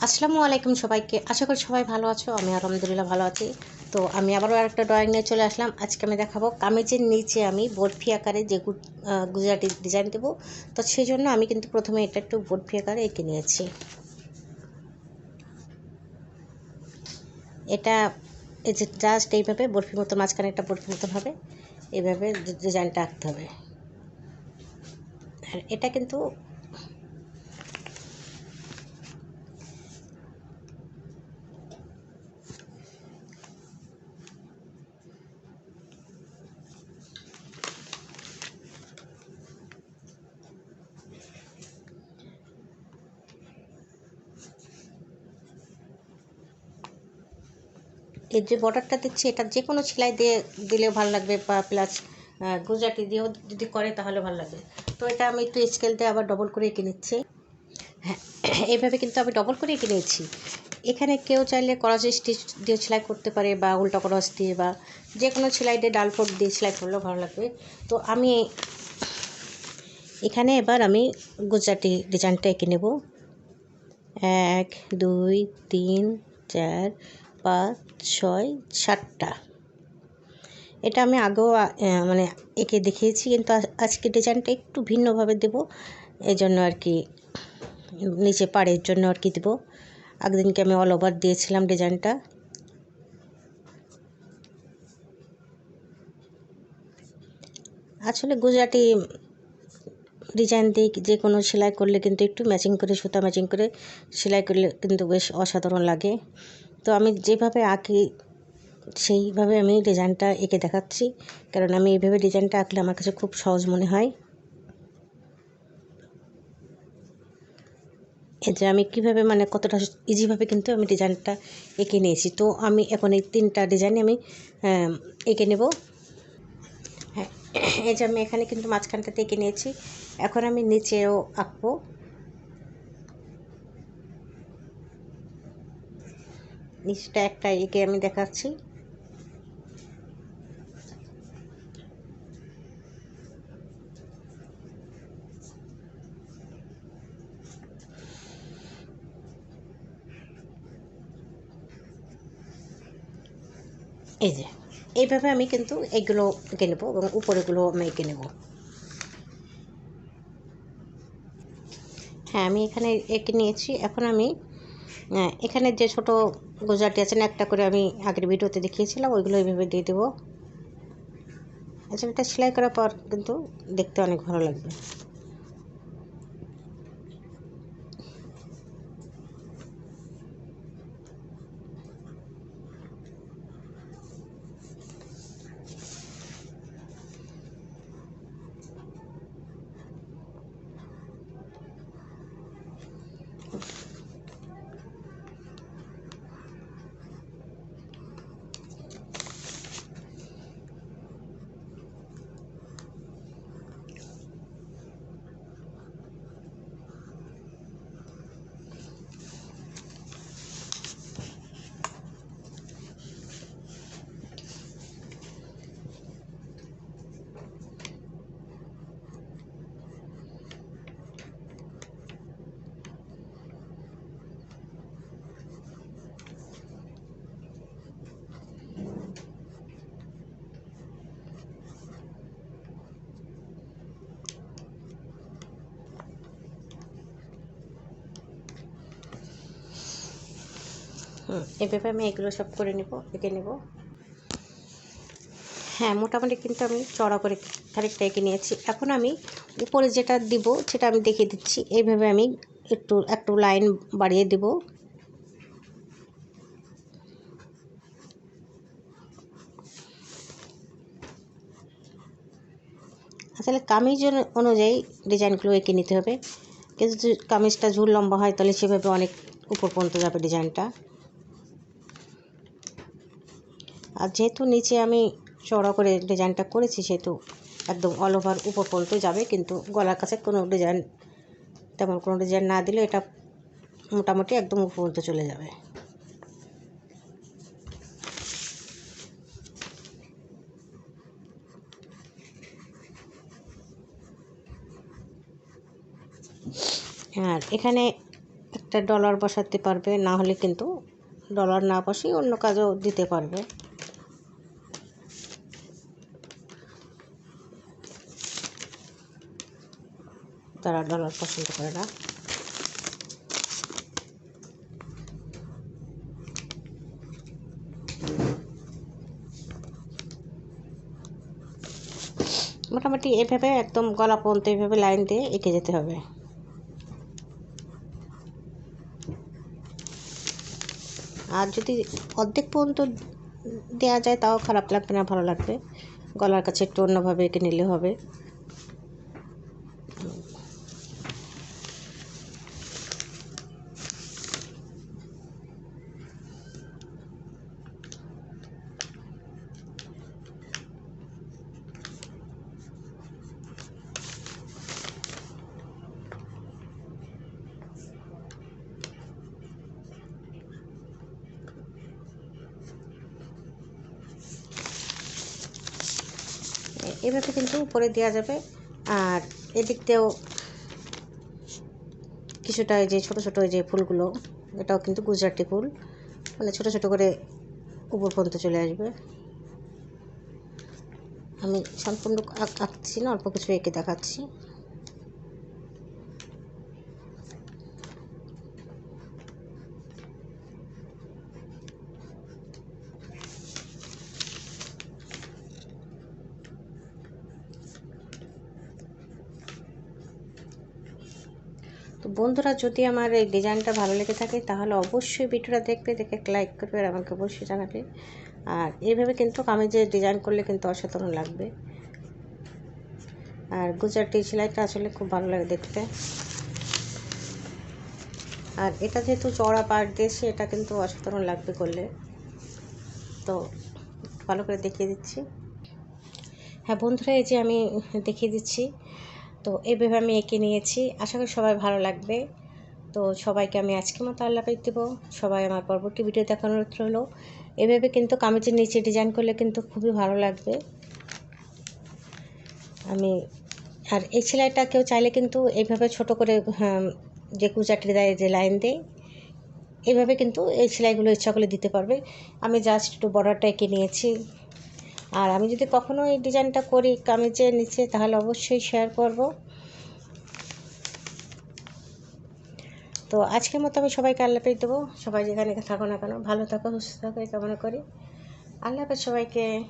আসসালামু আলাইকুম সবাইকে। আশা করি সবাই ভালো আছো আমি আলহামদুলিল্লাহ ভালো আছি। তো আমি আবারও আরেকটা ড্রয়িং নিয়ে চলে আসলাম। আজকে আমি দেখাবো কামিজের নিচে আমি বরফি আকারে যে গুজরাটি ডিজাইন দেবো। তো সেই জন্য আমি কিন্তু প্রথমে এটা একটু বরফি আকারে এঁকে নিয়েছি। এটা এই যে জাস্ট এইভাবে বরফি মতো মাঝখানে একটা বরফি মতন হবে। এইভাবে ডিজাইনটা আঁকতে হবে। আর এটা কিন্তু এর যে বর্ডারটা দিচ্ছি, এটা যে কোনো সেলাই দিয়ে দিলেও ভালো লাগবে বা প্লাস গুজরাটি দিয়েও যদি করে তাহলে ভালো লাগবে। তো এটা আমি একটু স্কেল দিয়ে আবার ডবল করে এঁকে নিচ্ছি। হ্যাঁ এইভাবে কিন্তু আমি ডবল করে এঁকে নিয়েছি। এখানে কেউ চাইলে করাজ স্টিচ দিয়ে সেলাই করতে পারে বা উল্টা করাজ দিয়ে বা যে কোনো সেলাই দিয়ে ডাল ফোট দিয়ে সেলাই করলেও ভালো লাগবে। তো আমি এখানে এবার আমি গুজরাটি ডিজাইনটা এঁকে নেব। এক, দুই, তিন, চার পাঁচ, ছয়, সাতটা। এটা আমি আগেও মানে এঁকে দেখিয়েছি, কিন্তু আজ- আজকে ডিজাইনটা একটু ভিন্নভাবে দেব। এই জন্য আর কি নিচে পাড়ের জন্য আর কি দেবো। একদিনকে আমি অল ওভার দিয়েছিলাম ডিজাইনটা। আসলে গুজরাটি ডিজাইন দিয়ে যে কোনো সেলাই করলে কিন্তু একটু ম্যাচিং করে, সুতা ম্যাচিং করে সেলাই করলে কিন্তু বেশ অসাধারণ লাগে। তো আমি যেভাবে আঁকি, সেইভাবে আমি ডিজাইনটা এঁকে দেখাচ্ছি। কারণ আমি এইভাবে ডিজাইনটা আঁকলে আমার কাছে খুব সহজ মনে হয়। যে আমি কীভাবে মানে কতটা ইজিভাবে কিন্তু আমি ডিজাইনটা এঁকে নিয়েছি। তো আমি এখন এই তিনটা ডিজাইন আমি এঁকে নেব। হ্যাঁ এই যে আমি এখানে কিন্তু মাঝখানটাতে এঁকে নিয়েছি। এখন আমি নিচেও আঁকবো। নিচটা একটা এঁকে আমি দেখাচ্ছি। এই যে, এইভাবে আমি কিন্তু এগুলো এঁকে নেব এবং উপরেগুলো আমি এঁকে নেব। হ্যাঁ আমি এখানে এঁকে নিয়েছি। এখন আমি এখানে যে ছোট গুজরাটি আছে না, একটা করে আমি আগের ভিডিওতে দেখিয়েছিলাম, ওইগুলো এইভাবে দিয়ে দেবো। আচ্ছা এটা সেলাই করার পর কিন্তু দেখতে অনেক ভালো লাগবে। এভাবে আমি এগুলো সব করে নেব, এঁকে নেব। হ্যাঁ মোটামুটি কিন্তু আমি চড়া করে খানিকটা এঁকে নিয়েছি। এখন আমি উপরে যেটা দিব সেটা আমি দেখিয়ে দিচ্ছি। এইভাবে আমি একটু একটু লাইন বাড়িয়ে দেব। আসলে কামিজ অনু- অনুযায়ী ডিজাইনগুলো এঁকে নিতে হবে। কিন্তু কামিজটা ঝুল লম্বা হয়, তাহলে সেভাবে অনেক উপর পর্যন্ত যাবে ডিজাইনটা। আর যেহেতু নিচে আমি চড়া করে ডিজাইনটা করেছি, সেহেতু একদম অল ওভার উপর পর্যন্ত যাবে, কিন্তু গলার কাছে কোনো ডিজাইন, তেমন কোনো ডিজাইন না দিলে এটা মোটামুটি একদম উপর পর্যন্ত চলে যাবে। আর এখানে একটা ডলার বসাতে পারবে, না হলে কিন্তু ডলার না বসেই অন্য কাজও দিতে পারবে। তারা ডলার পছন্দ করে না। মোটামুটি এভাবে একদম গলা পর্যন্ত এইভাবে লাইন দিয়ে এঁকে যেতে হবে। আর যদি অর্ধেক পর্যন্ত দেওয়া যায় তাও খারাপ লাগবে না, ভালো লাগবে। গলার কাছে একটু অন্যভাবে এঁকে নিলে হবে। এভাবে কিন্তু উপরে দেওয়া যাবে। আর এদিক কিছুটা ওই যে ছোটো ছোটো ওই যে ফুলগুলো, এটাও কিন্তু গুজরাটি ফুল। মানে ছোটো ছোটো করে উপর পর্যন্ত চলে আসবে। আমি সম্পূর্ণ আঁকছি না, অল্প কিছু এঁকে দেখাচ্ছি। বন্ধুরা, যদি আমার এই ডিজাইনটা ভালো লেগে থাকে, তাহলে অবশ্যই ভিডিওটা দেখবে, দেখে লাইক করবে আর আমাকে অবশ্যই জানাবে। আর এইভাবে কিন্তু আমি যে ডিজাইন করলে কিন্তু অসাধারণ লাগবে। আর গুজরাটি সেলাইটা আসলে খুব ভালো লাগে দেখতে। আর এটা যেহেতু চড়া পাট দিয়েছে এটা কিন্তু অসাধারণ লাগবে করলে। তো ভালো করে দেখিয়ে দিচ্ছি। হ্যাঁ বন্ধুরা, এই যে আমি দেখিয়ে দিচ্ছি। তো এইভাবে আমি এঁকে নিয়েছি। আশা করি সবাই ভালো লাগবে। তো সবাইকে আমি আজকে মতো আল্লাহ পেয়ে দেবো। সবাই আমার পরবর্তী ভিডিও দেখানোর হলো এভাবে কিন্তু কামিজের নিচে ডিজাইন করলে কিন্তু খুবই ভালো লাগবে। আমি আর এই সেলাইটা কেউ চাইলে কিন্তু এইভাবে ছোট করে হ্যাঁ, যে কুচাটি দেয় যে লাইন দেয় এভাবে কিন্তু এই সেলাইগুলো ইচ্ছা করলে দিতে পারবে। আমি জাস্ট একটু বর্ডারটা এঁকে নিয়েছি। আর আমি যদি কখনো এই ডিজাইনটা করি কামিজের নিচে, তাহলে অবশ্যই শেয়ার করব। তো আজকের মতো আমি সবাইকে আল্লাহ পেয়ে দেবো। সবাই যেখানে থাকো না কেন, ভালো থাকো, সুস্থ থাকো, এই কামনা করি। আল্লাহ সবাইকে।